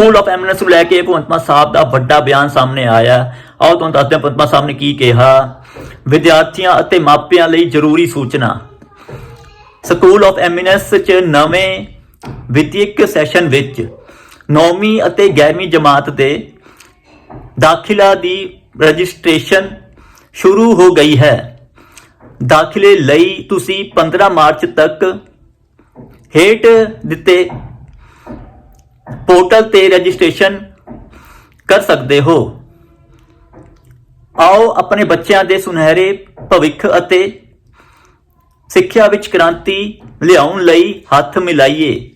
School of eminence ਨੂੰ ਲੈ ਕੇ ਭਗਵੰਤ ਮਾਨ ਸਾਹਿਬ ਦਾ ਵੱਡਾ ਬਿਆਨ ਸਾਹਮਣੇ ਆਇਆ। ਆਓ ਤੁਹਾਨੂੰ ਦੱਸਦੇ ਹਾਂ ਭਗਵੰਤ ਮਾਨ ਸਾਹਿਬ ਨੇ ਕੀ ਕਿਹਾ। ਵਿਦਿਆਰਥੀਆਂ ਅਤੇ ਮਾਪਿਆਂ ਲਈ ਜ਼ਰੂਰੀ ਸੂਚਨਾ। ਸਕੂਲ ਆਫ ਐਮਿਨੈਂਸ ਚ ਨਵੇਂ ਵਿੱਦਿਅਕ ਸੈਸ਼ਨ ਵਿੱਚ 9ਵੀਂ ਅਤੇ 11ਵੀਂ ਜਮਾਤ ਦੇ ਦਾਖਲਾ ਦੀ ਰਜਿਸਟ੍ਰੇਸ਼ਨ ਸ਼ੁਰੂ ਹੋ ਗਈ ਹੈ। ਦਾਖਲੇ ਲਈ ਤੁਸੀਂ 15 ਮਾਰਚ ਤੱਕ ਹੇਠ ਦਿੱਤੇ ਪੋਰਟਲ ਤੇ ਰਜਿਸਟ੍ਰੇਸ਼ਨ ਕਰ ਸਕਦੇ ਹੋ। ਆਓ ਆਪਣੇ ਬੱਚਿਆਂ ਦੇ ਸੁਨਹਿਰੇ ਭਵਿੱਖ ਅਤੇ ਸਿੱਖਿਆ ਵਿੱਚ ਕ੍ਰਾਂਤੀ ਲਿਆਉਣ ਲਈ ਹੱਥ ਮਿਲਾਈਏ।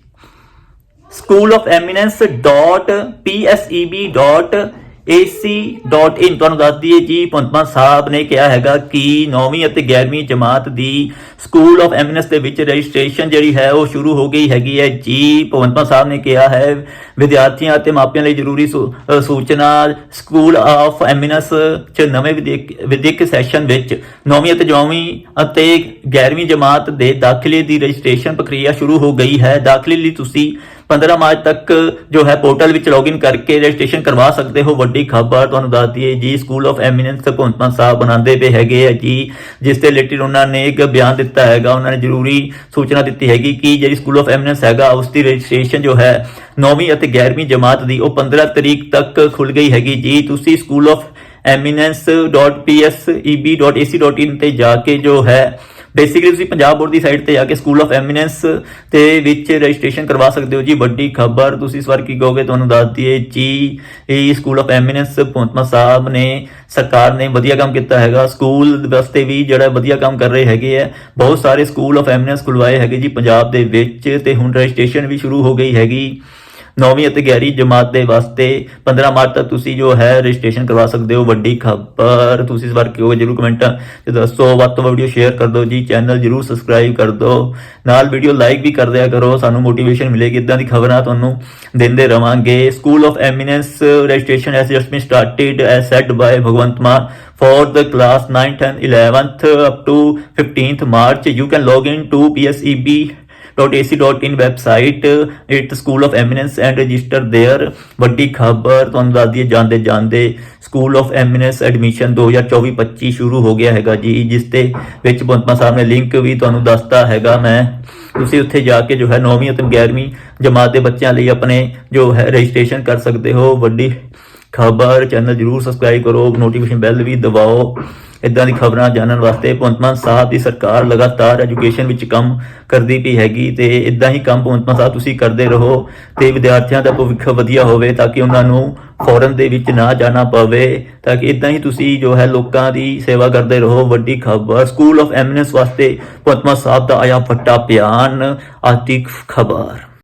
schoolofeminence.pseb.ac.in ਤੁਹਾਨੂੰ ਦੱਸ ਦਈਏ ਜੀ ਪੰਤਮਾ ਸਾਹਿਬ ਨੇ ਕਿਹਾ ਹੈਗਾ ਕਿ 9ਵੀਂ ਅਤੇ 11ਵੀਂ ਜਮਾਤ ਦੀ ਸਕੂਲ ਆਫ ਐਮਿਨੈਂਸ ਦੇ ਵਿੱਚ ਰਜਿਸਟ੍ਰੇਸ਼ਨ ਜਿਹੜੀ ਹੈ ਉਹ ਸ਼ੁਰੂ ਹੋ ਗਈ ਹੈਗੀ ਹੈ ਜੀ। ਭਗਵੰਤ ਸਾਹਿਬ ਨੇ ਕਿਹਾ ਹੈ, ਵਿਦਿਆਰਥੀਆਂ ਅਤੇ ਮਾਪਿਆਂ ਲਈ ਜ਼ਰੂਰੀ ਸੂ- ਸੂਚਨਾ ਸਕੂਲ ਆਫ ਐਮਿਨੈਂਸ ਚ ਨਵੇਂ ਵਿਦਿਅਕ ਵਿਦਿਅਕ ਸੈਸ਼ਨ ਵਿੱਚ 9ਵੀਂ ਅਤੇ 10ਵੀਂ ਅਤੇ 11ਵੀਂ ਜਮਾਤ ਦੇ ਦਾਖਲੇ ਦੀ ਰਜਿਸਟ੍ਰੇਸ਼ਨ ਪ੍ਰਕਿਰਿਆ ਸ਼ੁਰੂ ਹੋ ਗਈ ਹੈ। ਦਾਖਲੇ ਲਈ ਤੁਸੀਂ 15 ਮਾਰਚ ਤੱਕ ਜੋ ਹੈ ਪੋਰਟਲ ਵਿੱਚ ਲੌਗਇਨ ਕਰਕੇ ਰਜਿਸਟ੍ਰੇਸ਼ਨ ਕਰਵਾ ਸਕਦੇ ਹੋ। ਵੱਡੀ ਖਬਰ ਤੁਹਾਨੂੰ ਦੱਸ ਦਈਏ ਜੀ ਸਕੂਲ ਆਫ ਐਮੀਨੈਂਸ ਭਗਵੰਤ ਸਾਹਿਬ ਬਣਾਉਂਦੇ ਪਏ ਹੈਗੇ ਆ ਜੀ, ਜਿਸ ਤੇ ਰਿਲੇਟਡ ਉਹਨਾਂ ਨੇ ਇੱਕ ਬਿਆਨ ਦਿੱਤਾ ਹੈਗਾ। ਉਹਨਾਂ ਨੇ ਜ਼ਰੂਰੀ ਸੂਚਨਾ ਦਿੱਤੀ ਹੈਗੀ ਕਿ ਜਿਹੜੀ ਸਕੂਲ ਆਫ ਐਮੀਨੈਂਸ ਹੈਗਾ, ਉਸ ਦੀ ਰਜਿਸਟ੍ਰੇਸ਼ਨ ਜੋ ਹੈ 9ਵੀਂ ਅਤੇ 11ਵੀਂ ਜਮਾਤ ਦੀ ਉਹ 15 ਤਰੀਕ ਤੱਕ ਖੁੱਲ ਗਈ ਹੈਗੀ ਜੀ। ਤੁਸੀਂ ਸਕੂਲ ਆਫ eminence.pseb.ac.in ਤੇ ਜਾ ਕੇ ਜੋ ਹੈ ਬੇਸਿਕਲੀ ਤੁਸੀਂ ਪੰਜਾਬ ਬੋਰਡ ਦੀ ਸਾਈਟ ਤੇ ਆ ਕੇ ਸਕੂਲ ਆਫ ਐਮੀਨੈਂਸ ਤੇ ਵਿੱਚ ਰਜਿਸਟ੍ਰੇਸ਼ਨ ਕਰਵਾ ਸਕਦੇ ਹੋ ਜੀ। ਵੱਡੀ ਖਬਰ ਤੁਸੀਂ ਇਸ ਵਾਰ ਕੀ ਕਹੋਗੇ? ਤੁਹਾਨੂੰ ਦੱਸ ਦਈਏ ਜੀ, ਇਹ school of eminence Paonta Sahib ਨੇ, ਸਰਕਾਰ ਨੇ ਵਧੀਆ ਕੰਮ ਕੀਤਾ ਹੈਗਾ। ਸਕੂਲ ਵਾਸਤੇ ਵੀ ਜਿਹੜਾ ਵਧੀਆ ਕੰਮ ਕਰ ਰਹੇ ਹੈਗੇ ਆ। ਬਹੁਤ ਸਾਰੇ ਸਕੂਲ ਆਫ ਐਮੀਨੈਂਸ ਖੁਲਵਾਏ ਹੈਗੇ ਜੀ ਪੰਜਾਬ ਦੇ ਵਿੱਚ ਤੇ ਹੁਣ ਰਜਿਸਟ੍ਰੇਸ਼ਨ ਵੀ ਸ਼ੁਰੂ ਹੋ ਗਈ ਹੈਗੀ। ਨੌਵੀਂ ਅਤੇ 11ਵੀਂ ਜਮਾਤ ਦੇ ਵਾਸਤੇ 15 ਮਾਰਚ ਤੱਕ ਤੁਸੀਂ ਜੋ ਹੈ ਰਜਿਸਟ੍ਰੇਸ਼ਨ ਕਰਵਾ ਸਕਦੇ ਹੋ। ਵੱਡੀ ਖਬਰ ਤੁਸੀਂ ਇਸ ਵਾਰ ਕਿਉਂ ਜਰੂਰ ਕਮੈਂਟਾਂ 'ਚ ਦੱਸੋ। ਵੱਧ ਤੋਂ ਵੱਧ ਵੀਡੀਓ ਸ਼ੇਅਰ ਕਰ ਦਿਓ ਜੀ। ਚੈਨਲ ਜਰੂਰ ਸਬਸਕ੍ਰਾਈਬ ਕਰ ਦਿਓ। ਨਾਲ ਵੀਡੀਓ ਲਾਈਕ ਵੀ ਕਰ ਦਿਆ ਕਰੋ। ਸਾਨੂੰ ਮੋਟੀਵੇਸ਼ਨ ਮਿਲੇਗੀ। ਇਦਾਂ ਦੀ ਖਬਰਾਂ ਤੁਹਾਨੂੰ ਦਿੰਦੇ ਰਵਾਂਗੇ। School of eminence registration has just been started as said by Bhagwant Mann, for the class 9th and 11th up to 15th March. You can log in to pseb .ac.in website it school of eminence and register there ਵੱਡੀ ਖਬਰ ਤੁਹਾਨੂੰ ਦੱਸ ਦਈਏ ਜਾਂਦੇ ਜਾਂਦੇ school of eminence admission 2024-25 ਸ਼ੁਰੂ ਹੋ ਗਿਆ ਹੈਗਾ ਜੀ ਜਿਸ ਤੇ ਵਿੱਚ ਬੰਤਮਾ ਸਾਹਿਬ ਨੇ ਲਿੰਕ ਵੀ ਤੁਹਾਨੂੰ ਦੱਸਤਾ ਹੈਗਾ ਮੈਂ ਤੁਸੀਂ ਉੱਥੇ ਜਾ ਕੇ ਜੋ ਹੈ 9ਵੀਂ ਅਤੇ 11ਵੀਂ ਜਮਾਤ ਦੇ ਬੱਚਿਆਂ ਲਈ ਆਪਣੇ ਜੋ ਹੈ ਰਜਿਸਟ੍ਰੇਸ਼ਨ ਕਰ ਸਕਦੇ ਹੋ ਵੱਡੀ ਖਬਰ, ਚੈਨਲ ਜਰੂਰ ਸਬਸਕ੍ਰਾਈਬ ਕਰੋ ਨੋਟੀਫਿਕੇਸ਼ਨ ਬੈਲ ਵੀ ਦਬਾਓ। ਇਦਾਂ ਦੀ ਖਬਰਾਂ ਜਾਣਨ ਵਾਸਤੇ ਭਗਵੰਤ ਮਾਨ ਸਾਹਿਬ ਦੀ ਸਰਕਾਰ ਲਗਾਤਾਰ ਐਜੂਕੇਸ਼ਨ ਵਿੱਚ ਕੰਮ ਕਰਦੀ ਪਈ ਹੈਗੀ ਤੇ ਇਦਾਂ ਹੀ ਕੰਮ ਭਗਵੰਤ ਮਾਨ ਸਾਹਿਬ ਤੁਸੀਂ ਕਰਦੇ ਰਹੋ ਤੇ ਵਿਦਿਆਰਥੀਆਂ ਦਾ ਭਵਿੱਖ ਵਧੀਆ ਹੋਵੇ ਤਾਂ ਕਿ ਉਹਨਾਂ ਨੂੰ ਫੋਰਨ ਦੇ ਵਿੱਚ ਨਾ ਜਾਣਾ ਪਵੇ, ਤਾਂ ਕਿ ਇਦਾਂ ਹੀ ਤੁਸੀਂ ਜੋ ਹੈ ਲੋਕਾਂ ਦੀ ਸੇਵਾ ਕਰਦੇ ਰਹੋ। ਵੱਡੀ ਖਬਰ ਸਕੂਲ ਆਫ ਐਮਿਨੈਂਸ ਵਾਸਤੇ ਭਗਵੰਤ ਮਾਨ ਸਾਹਿਬ ਦਾ ਆਇਆ ਫੱਟਾ ਬਿਆਨ ਆਰਟਿਕ ਖਬਰ।